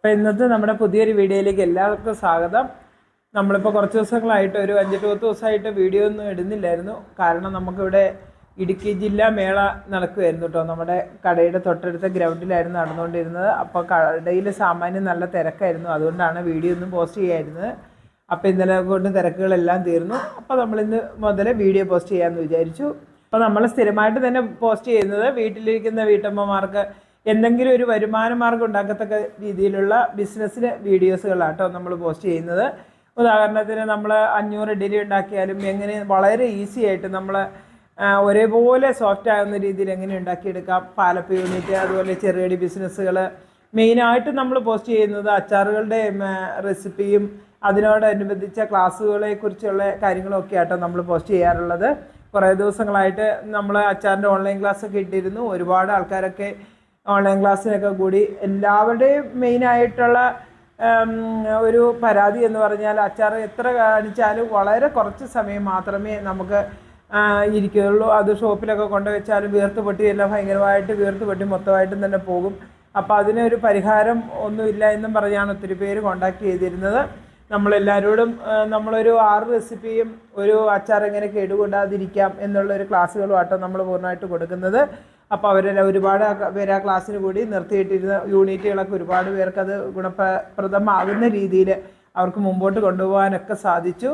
അപ്പോൾ ഇന്നത്തെ നമ്മുടെ പുതിയൊരു വീഡിയോയിലേക്ക് എല്ലാവർക്കും സ്വാഗതം. നമ്മളിപ്പോൾ കുറച്ച് ദിവസങ്ങളായിട്ട് ഒരു അഞ്ചെട്ട് പത്ത് ദിവസമായിട്ട് വീഡിയോ ഒന്നും ഇടുന്നില്ലായിരുന്നു. കാരണം നമുക്കിവിടെ ഇടുക്കി ജില്ലാ മേള നടക്കുമായിരുന്നു കേട്ടോ. നമ്മുടെ കടയുടെ തൊട്ടടുത്ത ഗ്രൗണ്ടിലായിരുന്നു നടന്നുകൊണ്ടിരുന്നത്. അപ്പോൾ കടയിൽ സാമാന്യം നല്ല തിരക്കായിരുന്നു. അതുകൊണ്ടാണ് വീഡിയോ ഒന്നും പോസ്റ്റ് ചെയ്യായിരുന്നത് അപ്പോൾ ഇന്നലെ കൊണ്ട് തിരക്കുകളെല്ലാം തീർന്നു. അപ്പോൾ നമ്മളിന്ന് മുതൽ വീഡിയോ പോസ്റ്റ് ചെയ്യാമെന്ന് വിചാരിച്ചു. അപ്പോൾ നമ്മൾ സ്ഥിരമായിട്ട് തന്നെ പോസ്റ്റ് ചെയ്യുന്നത് വീട്ടിലിരിക്കുന്ന വീട്ടമ്മമാർക്ക് എന്തെങ്കിലും ഒരു വരുമാന മാർഗം ഉണ്ടാക്കത്തക്ക രീതിയിലുള്ള ബിസിനസ്സിന് വീഡിയോസുകളാണ് കേട്ടോ നമ്മൾ പോസ്റ്റ് ചെയ്യുന്നത്. ഉദാഹരണത്തിന് നമ്മൾ അഞ്ഞൂറ് ഇഡലി ഉണ്ടാക്കിയാലും എങ്ങനെ വളരെ ഈസി ആയിട്ട് നമ്മൾ ഒരേപോലെ സോഫ്റ്റ് ആകുന്ന രീതിയിൽ എങ്ങനെ ഉണ്ടാക്കിയെടുക്കാം. പാലപ്പ് യൂണിറ്റ് അതുപോലെ ചെറുകടി ബിസിനസ്സുകൾ മെയിനായിട്ട് നമ്മൾ പോസ്റ്റ് ചെയ്യുന്നത് അച്ചാറുകളുടെ റെസിപ്പിയും അതിനോടനുബന്ധിച്ച ക്ലാസ്സുകളെ കുറിച്ചുള്ള കാര്യങ്ങളൊക്കെ ആട്ടോ നമ്മൾ പോസ്റ്റ് ചെയ്യാറുള്ളത്. കുറേ ദിവസങ്ങളായിട്ട് നമ്മൾ അച്ചാറിന്റെ ഓൺലൈൻ ക്ലാസ് ഒക്കെ ഇട്ടിരുന്നു. ഒരുപാട് ആൾക്കാരൊക്കെ ഓൺലൈൻ ക്ലാസ്സിനൊക്കെ കൂടി എല്ലാവരുടെയും മെയിനായിട്ടുള്ള ഒരു പരാതി എന്ന് പറഞ്ഞാൽ അച്ചാർ എത്ര കാണിച്ചാലും വളരെ കുറച്ച് സമയം മാത്രമേ നമുക്ക് ഇരിക്കുകയുള്ളൂ. അത് ഷോപ്പിലൊക്കെ കൊണ്ടുവച്ചാലും വീർത്ത് പൊട്ടി എല്ലാം ഭയങ്കരമായിട്ട് വീർത്ത് പൊട്ടി മൊത്തമായിട്ടും തന്നെ പോകും. അപ്പോൾ അതിനൊരു പരിഹാരം ഒന്നുമില്ല എന്നും പറഞ്ഞാണ് ഒത്തിരി പേര് കോണ്ടാക്ട് ചെയ്തിരുന്നത്. നമ്മളെല്ലാവരോടും നമ്മളൊരു ആറ് റെസിപ്പിയും ഒരു അച്ചാർ എങ്ങനെ കേടുകൂടാതിരിക്കാം എന്നുള്ളൊരു ക്ലാസ്സുകളുമാട്ടോ നമ്മൾ പൂർണമായിട്ട് കൊടുക്കുന്നത്. അപ്പോൾ അവരെല്ലാം ഒരുപാട് പേര് ആ ക്ലാസ്സിന് കൂടി നിർത്തിയിട്ടിരുന്ന യൂണിറ്റുകളൊക്കെ ഒരുപാട് പേർക്ക് അത് ഗുണപ്രദമാകുന്ന രീതിയിൽ അവർക്ക് മുമ്പോട്ട് കൊണ്ടുപോകാനൊക്കെ സാധിച്ചു.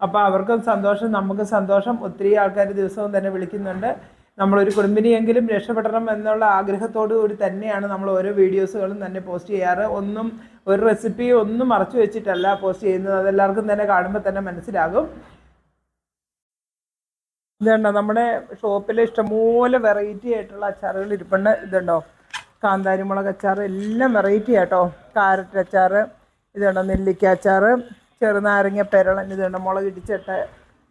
അപ്പോൾ അവർക്കും സന്തോഷം നമുക്ക് സന്തോഷം. ഒത്തിരി ആൾക്കാർ ദിവസവും തന്നെ വിളിക്കുന്നുണ്ട്. നമ്മളൊരു കുടുംബിനിയെങ്കിലും രക്ഷപ്പെടണം എന്നുള്ള ആഗ്രഹത്തോടു കൂടി തന്നെയാണ് നമ്മൾ ഓരോ വീഡിയോസുകളും തന്നെ പോസ്റ്റ് ചെയ്യാറ്. ഒന്നും ഒരു റെസിപ്പി ഒന്നും മറച്ചു വെച്ചിട്ടല്ല പോസ്റ്റ് ചെയ്യുന്നത്. അതെല്ലാവർക്കും തന്നെ കാണുമ്പോൾ തന്നെ മനസ്സിലാകും. ഇതുണ്ടോ? നമ്മുടെ ഷോപ്പിൽ ഇഷ്ടംപോലെ വെറൈറ്റി ആയിട്ടുള്ള അച്ചാറുകൾ ഇരിപ്പുണ്ട്. ഇതുണ്ടോ? കാന്താരിമുളക് അച്ചാർ എല്ലാം വെറൈറ്റി ആട്ടോ. കാരറ്റ് അച്ചാർ ഇതുണ്ടോ? നെല്ലിക്ക അച്ചാർ ചെറുനാരങ്ങ പെരളൻ ഇതുണ്ട്? മുളക് ഇടിച്ചിട്ട്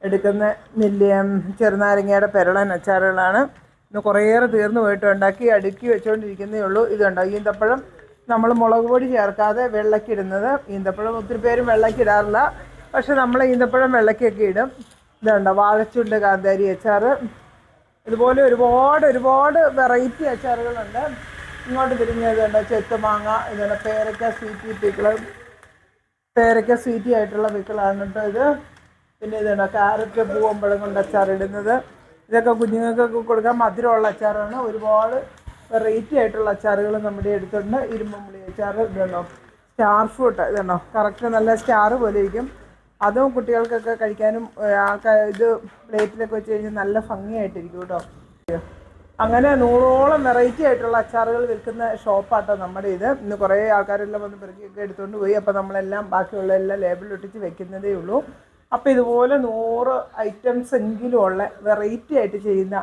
എടുക്കുന്ന നെല്ലി ചെറുനാരങ്ങയുടെ പെരളൻ അച്ചാറുകളാണ്. ഇന്ന് കുറേയേറെ തീർന്നു പോയിട്ട്? ഉണ്ടാക്കി അടുക്കി വെച്ചുകൊണ്ടിരിക്കുന്നേ ഉള്ളൂ. ഇതുണ്ടോ? ഈന്തപ്പഴം നമ്മൾ മുളക് പൊടി ചേർക്കാതെ വെള്ളക്കിടുന്നത്. ഈന്തപ്പഴം ഒത്തിരി പേരും വെള്ളക്കിടാറില്ല. പക്ഷെ നമ്മൾ ഈന്തപ്പഴം വെള്ളക്കൊക്കെ ഇടും. ഇതുണ്ടോ? വാഴച്ചുണ്ട് കാന്താരി അച്ചാർ ഇതുപോലെ ഒരുപാട് ഒരുപാട് വെറൈറ്റി അച്ചാറുകളുണ്ട്. ഇങ്ങോട്ട് തിരിഞ്ഞതുണ്ട് ചെത്തുമാങ്ങ ഇതുണ്ട്? പേരക്ക സ്വീറ്റി പിക്കിൾ പേരക്ക സ്വീറ്റി ആയിട്ടുള്ള പിക്കിളാണ് കേട്ടോ ഇത്. പിന്നെ ഇതുണ്ട്? ക്യാരറ്റ് പൂവമ്പഴം കൊണ്ട് അച്ചാർ ഇടുന്നത്. ഇതൊക്കെ കുഞ്ഞുങ്ങൾക്കൊക്കെ കൊടുക്കാൻ മധുരമുള്ള അച്ചാറാണ്. ഒരുപാട് വെറൈറ്റി ആയിട്ടുള്ള അച്ചാറുകൾ നമ്മുടെ അടുത്തുണ്ട്. ഇരുമ്പുള്ളി അച്ചാർ ഇതുണ്ടോ? സ്റ്റാർ ഫ്രൂട്ട് ഇതുണ്ടോ? കറക്റ്റ് നല്ല സ്റ്റാർ പോലെ ഇരിക്കും. അതും കുട്ടികൾക്കൊക്കെ കഴിക്കാനും ആൾക്കാർ ഇത് പ്ലേറ്റിലൊക്കെ വെച്ച് കഴിഞ്ഞാൽ നല്ല ഭംഗിയായിട്ടിരിക്കും കേട്ടോ. അങ്ങനെ നൂറോളം വെറൈറ്റി ആയിട്ടുള്ള അച്ചാറുകൾ വിൽക്കുന്ന ഷോപ്പാട്ടോ നമ്മുടെ ഇത്. ഇന്ന് കുറേ ആൾക്കാരെല്ലാം വന്ന് പെറുക്കിയൊക്കെ എടുത്തുകൊണ്ട് പോയി. അപ്പോൾ നമ്മളെല്ലാം ബാക്കിയുള്ള എല്ലാം ലേബിൾ ഒട്ടിച്ച് വെക്കുന്നതേ ഉള്ളൂ. അപ്പോൾ ഇതുപോലെ നൂറ് ഐറ്റംസ് എങ്കിലും ഉള്ള വെറൈറ്റി ആയിട്ട് ചെയ്യുന്ന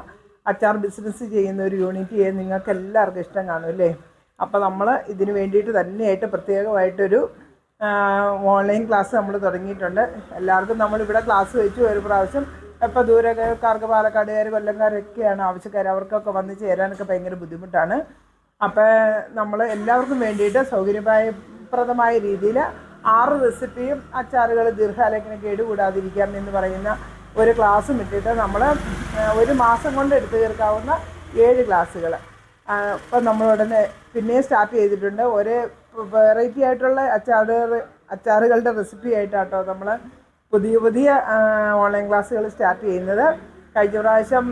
അച്ചാർ ബിസിനസ് ചെയ്യുന്ന ഒരു യൂണിറ്റ് നിങ്ങൾക്ക് എല്ലാവർക്കും ഇഷ്ടം കാണും അല്ലേ? അപ്പോൾ നമ്മൾ ഇതിന് വേണ്ടിയിട്ട് തന്നെയായിട്ട് പ്രത്യേകമായിട്ടൊരു ഓൺലൈൻ ക്ലാസ് നമ്മൾ തുടങ്ങിയിട്ടുണ്ട്. എല്ലാവർക്കും നമ്മളിവിടെ ക്ലാസ് വെച്ചു ഒരു പ്രാവശ്യം. ഇപ്പോൾ ദൂരക്കാർക്ക് പാലക്കാടുകാർ കൊല്ലംകാരൊക്കെയാണ് ആവശ്യക്കാർ അവർക്കൊക്കെ വന്ന് ചേരാനൊക്കെ ഭയങ്കര ബുദ്ധിമുട്ടാണ്. അപ്പോൾ നമ്മൾ എല്ലാവർക്കും വേണ്ടിയിട്ട് സൗകര്യപ്രദമായ രീതിയിൽ ആറ് റെസിപ്പിയും അച്ചാറുകൾ ദീർഘാലേഖന കേട് കൂടാതിരിക്കാം എന്ന് പറയുന്ന ഒരു ക്ലാസ്സും ഇട്ടിട്ട് നമ്മൾ ഒരു മാസം കൊണ്ട് എടുത്തു തീർക്കാവുന്ന ഏഴ് ക്ലാസ്സുകൾ ഇപ്പം നമ്മൾ ഉടനെ പിന്നെയും സ്റ്റാർട്ട് ചെയ്തിട്ടുണ്ട്. ഒരേ വെറൈറ്റി ആയിട്ടുള്ള അച്ചാറുകൾ അച്ചാറുകളുടെ റെസിപ്പി ആയിട്ടാട്ടോ നമ്മൾ പുതിയ പുതിയ ഓൺലൈൻ ക്ലാസ്സുകൾ സ്റ്റാർട്ട് ചെയ്യുന്നത്. കഴിഞ്ഞ പ്രാവശ്യം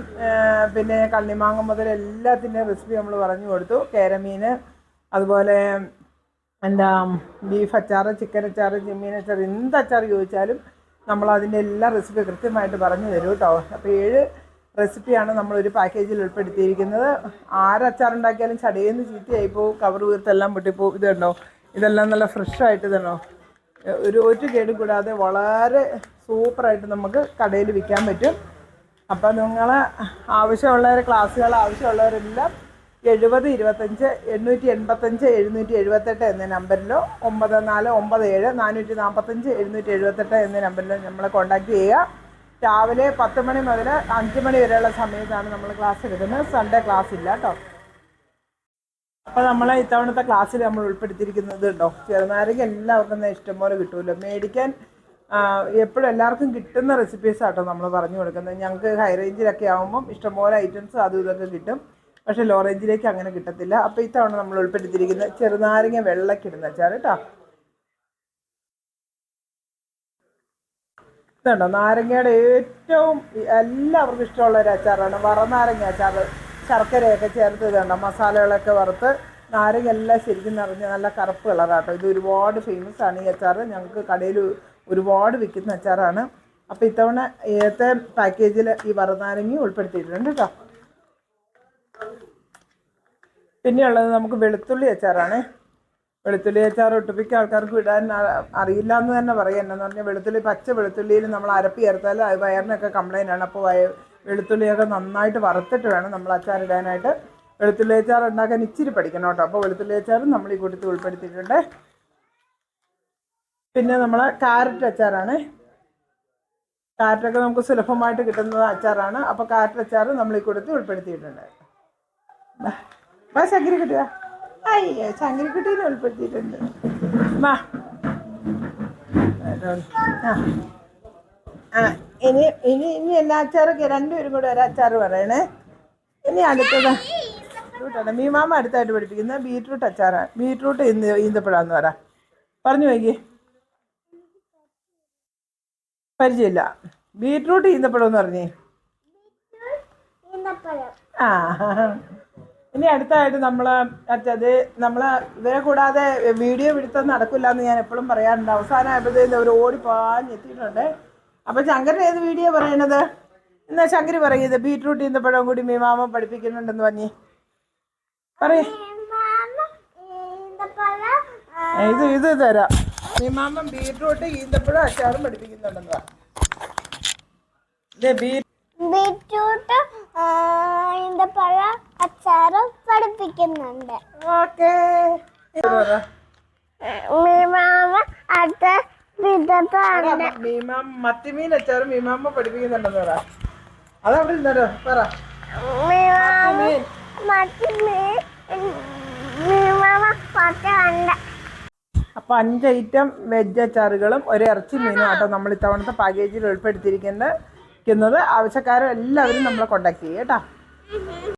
പിന്നെ കണ്ണിമാങ്ങ മുതൽ എല്ലാത്തിന്റെയും റെസിപ്പി നമ്മൾ പറഞ്ഞു കൊടുത്തു. കേരമീൻ അതുപോലെ എന്താ ബീഫ് അച്ചാർ ചിക്കൻ അച്ചാർ ചെമ്മീൻ അച്ചാർ എന്ത് അച്ചാർ ചോദിച്ചാലും നമ്മൾ അതിന്റെ എല്ലാ റെസിപ്പി കൃത്യമായിട്ട് പറഞ്ഞു തരും കേട്ടോ അപ്പോൾ ഏഴ് റെസിപ്പിയാണ് നമ്മൾ ഒരു പാക്കേജിൽ ഉൾപ്പെടുത്തിയിരിക്കുന്നത്. ആരച്ചാറുണ്ടാക്കിയാലും ചടയെന്ന് ചീത്തയായി പോകും കവർ വീർത്തെല്ലാം പൊട്ടിപ്പോവും. ഇതുണ്ടോ? ഇതെല്ലാം നല്ല ഫ്രഷായിട്ട് ഇതുണ്ടോ? ഒരു ഒരു കേടും കൂടാതെ വളരെ സൂപ്പറായിട്ട് നമുക്ക് കടയിൽ വിൽക്കാൻ പറ്റും. അപ്പം നിങ്ങൾ ആവശ്യമുള്ളവർ ക്ലാസ്സുകൾ ആവശ്യമുള്ളവരെല്ലാം എഴുപത് ഇരുപത്തഞ്ച് എണ്ണൂറ്റി എൺപത്തഞ്ച് എഴുന്നൂറ്റി എഴുപത്തെട്ട് എന്ന നമ്പറിലോ ഒമ്പത് നാല് ഒമ്പത് ഏഴ് നാനൂറ്റി നാൽപ്പത്തഞ്ച് എഴുന്നൂറ്റി എഴുപത്തെട്ട് എന്ന നമ്പറിലോ നമ്മളെ കോൺടാക്റ്റ് ചെയ്യുക. രാവിലെ പത്ത് മണി മുതൽ അഞ്ച് മണി വരെയുള്ള സമയത്താണ് നമ്മൾ ക്ലാസ് എടുക്കുന്നത്. സൺഡേ ക്ലാസ് ഇല്ല കേട്ടോ അപ്പോൾ നമ്മൾ ഇത്തവണത്തെ ക്ലാസ്സിൽ നമ്മൾ ഉൾപ്പെടുത്തിയിരിക്കുന്നത് ഉണ്ടോ ചെറുനാരങ്ങ എല്ലാവർക്കും ഇഷ്ടംപോലെ കിട്ടുമല്ലോ മേടിക്കാൻ എപ്പോഴും എല്ലാവർക്കും കിട്ടുന്ന റെസിപ്പീസ് ആട്ടോ നമ്മൾ പറഞ്ഞു കൊടുക്കുന്നത്. ഞങ്ങൾക്ക് ഹൈ റേഞ്ചിലൊക്കെ ആകുമ്പം ഇഷ്ടംപോലെ ഐറ്റംസ് അതും ഇതൊക്കെ കിട്ടും. പക്ഷേ ലോ റേഞ്ചിലേക്ക് അങ്ങനെ കിട്ടത്തില്ല. അപ്പോൾ ഇത്തവണ നമ്മൾ ഉൾപ്പെടുത്തിയിരിക്കുന്നത് ചെറുനാരങ്ങ വെള്ളക്കിടുന്ന അച്ചാർ കേട്ടോ ഇതുണ്ടോ നാരങ്ങയുടെ ഏറ്റവും എല്ലാവർക്കും ഇഷ്ടമുള്ള ഒരു അച്ചാറാണ്. വറനാരങ്ങ അച്ചാർ ശർക്കരയൊക്കെ ചേർത്ത് ഇതുണ്ടോ മസാലകളൊക്കെ വറുത്ത് നാരങ്ങ എല്ലാം ശരിക്കും നിറഞ്ഞ് നല്ല കറുപ്പ് കളറാട്ടോ. ഇത് ഒരുപാട് ഫേമസ് ആണ് ഈ അച്ചാർ ഞങ്ങൾക്ക് കടയിൽ ഒരുപാട് വിൽക്കുന്ന അച്ചാറാണ്. അപ്പോൾ ഇത്തവണ ഏത്തെ പാക്കേജിൽ ഈ വറുനാരങ്ങയും ഉൾപ്പെടുത്തിയിട്ടുണ്ട് കേട്ടോ പിന്നെയുള്ളത് നമുക്ക് വെളുത്തുള്ളി അച്ചാറാണ്. വെളുത്തുള്ളി അച്ചാർ ഒട്ടുമിക്ക ആൾക്കാർക്ക് ഇടാൻ അറിയില്ല എന്ന് തന്നെ പറയാം. എന്നു പറഞ്ഞാൽ വെളുത്തുള്ളി പച്ച വെളുത്തുള്ളിയിൽ നമ്മൾ അരപ്പി ചേർത്താൽ അത് വയറിനൊക്കെ കംപ്ലൈന്റ് ആണ്. അപ്പോൾ വയ വെളുത്തുള്ളിയൊക്കെ നന്നായിട്ട് വറുത്തിട്ട് വേണം നമ്മൾ അച്ചാർ ഇടാനായിട്ട്. വെളുത്തുള്ളി അച്ചാർ ഉണ്ടാക്കാൻ ഇച്ചിരി പഠിക്കണം കേട്ടോ. അപ്പോൾ വെളുത്തുള്ളി അച്ചാറും നമ്മൾ ഈ കൂട്ടത്തിൽ ഉൾപ്പെടുത്തിയിട്ടുണ്ട്. പിന്നെ നമ്മൾ കാരറ്റ് അച്ചാറാണ്. കാരറ്റൊക്കെ നമുക്ക് സുലഭമായിട്ട് കിട്ടുന്ന അച്ചാറാണ്. അപ്പോൾ കാരറ്റ് അച്ചാർ നമ്മൾ ഈ കൂട്ടത്തിൽ ഉൾപ്പെടുത്തിയിട്ടുണ്ട്. ബസ് വാ ചങ്കിരിക്കുട്ടിയാ അയ്യോ ചങ്ങിക്കുട്ടീനെ ഉൾപ്പെടുത്തിയിട്ടുണ്ട്. വാ. ആ. ആ ഇനി ഇനി ഇനി എന്നാ അച്ചാറൊക്കെ രണ്ടുപേരും കൂടെ ഒരു അച്ചാർ പറയണേ. ഇനി അടുത്തത്. ബീട്രൂട്ടാണ്. മീമാമ അടുത്തായിട്ട് പഠിപ്പിക്കുന്നത് ബീട്രൂട്ട് അച്ചാറാണ് ബീട്രൂട്ട് ഇന്ന് ഈന്തപ്പഴാന്ന് പറ. പറഞ്ഞു നോക്കി പരിചയമില്ല. ബീട്രൂട്ട് ഈന്തപ്പഴം എന്ന് പറഞ്ഞേ. ആ. ഇനി അടുത്തായിട്ട് നമ്മൾ മറ്റത് നമ്മൾ ഇവരെ കൂടാതെ വീഡിയോ പിടുത്തം നടക്കില്ല എന്ന് ഞാൻ എപ്പോഴും പറയാറുണ്ട്. അവസാനമായപ്പോഴത്തേന് അവർ ഓടി പാഞ്ഞെത്തിയിട്ടുണ്ട്. അപ്പം ശങ്കരൻ ഏത് വീഡിയോ പറയണത്? എന്നാ ശങ്കരി പറയുന്നത് ബീട്രൂട്ട് പഴം കൂടി മീമാമ പഠിപ്പിക്കുന്നുണ്ടെന്ന് പറഞ്ഞ്. പറയ. ഇത് ഇത് തരാം. മീമാമ ബീട്രൂട്ട് ഈന്തപ്പഴം അച്ചാറും പഠിപ്പിക്കുന്നുണ്ടെന്ന് പറ. ബീറ്റ്റൂട്ട് ഇതിന്റെ അച്ചാറ് പഠിപ്പിക്കുന്നുണ്ട്. മീമാമ അടുത്ത വിധത്താണ് മീമാം മത്തിമീൻ അച്ചാറും മീമാമ്മ പഠിപ്പിക്കുന്നുണ്ടെന്ന് പറ. അതവിടെ ഇരുന്നോ പറ. മീമാമ മത്തിമീൻ. മീമാമ പറ്റുണ്ട് അപ്പൊ അഞ്ച് ഐറ്റം വെജ് അച്ചാറുകളും ഒരു ഇറച്ചി മീനും ആട്ടോ നമ്മൾ ഇത്തവണത്തെ പാക്കേജിൽ ഉൾപ്പെടുത്തിയിരിക്കുന്നത്. ആവശ്യക്കാരും എല്ലാവരും നമ്മളെ കോണ്ടാക്ട് ചെയ്യും കേട്ടോ.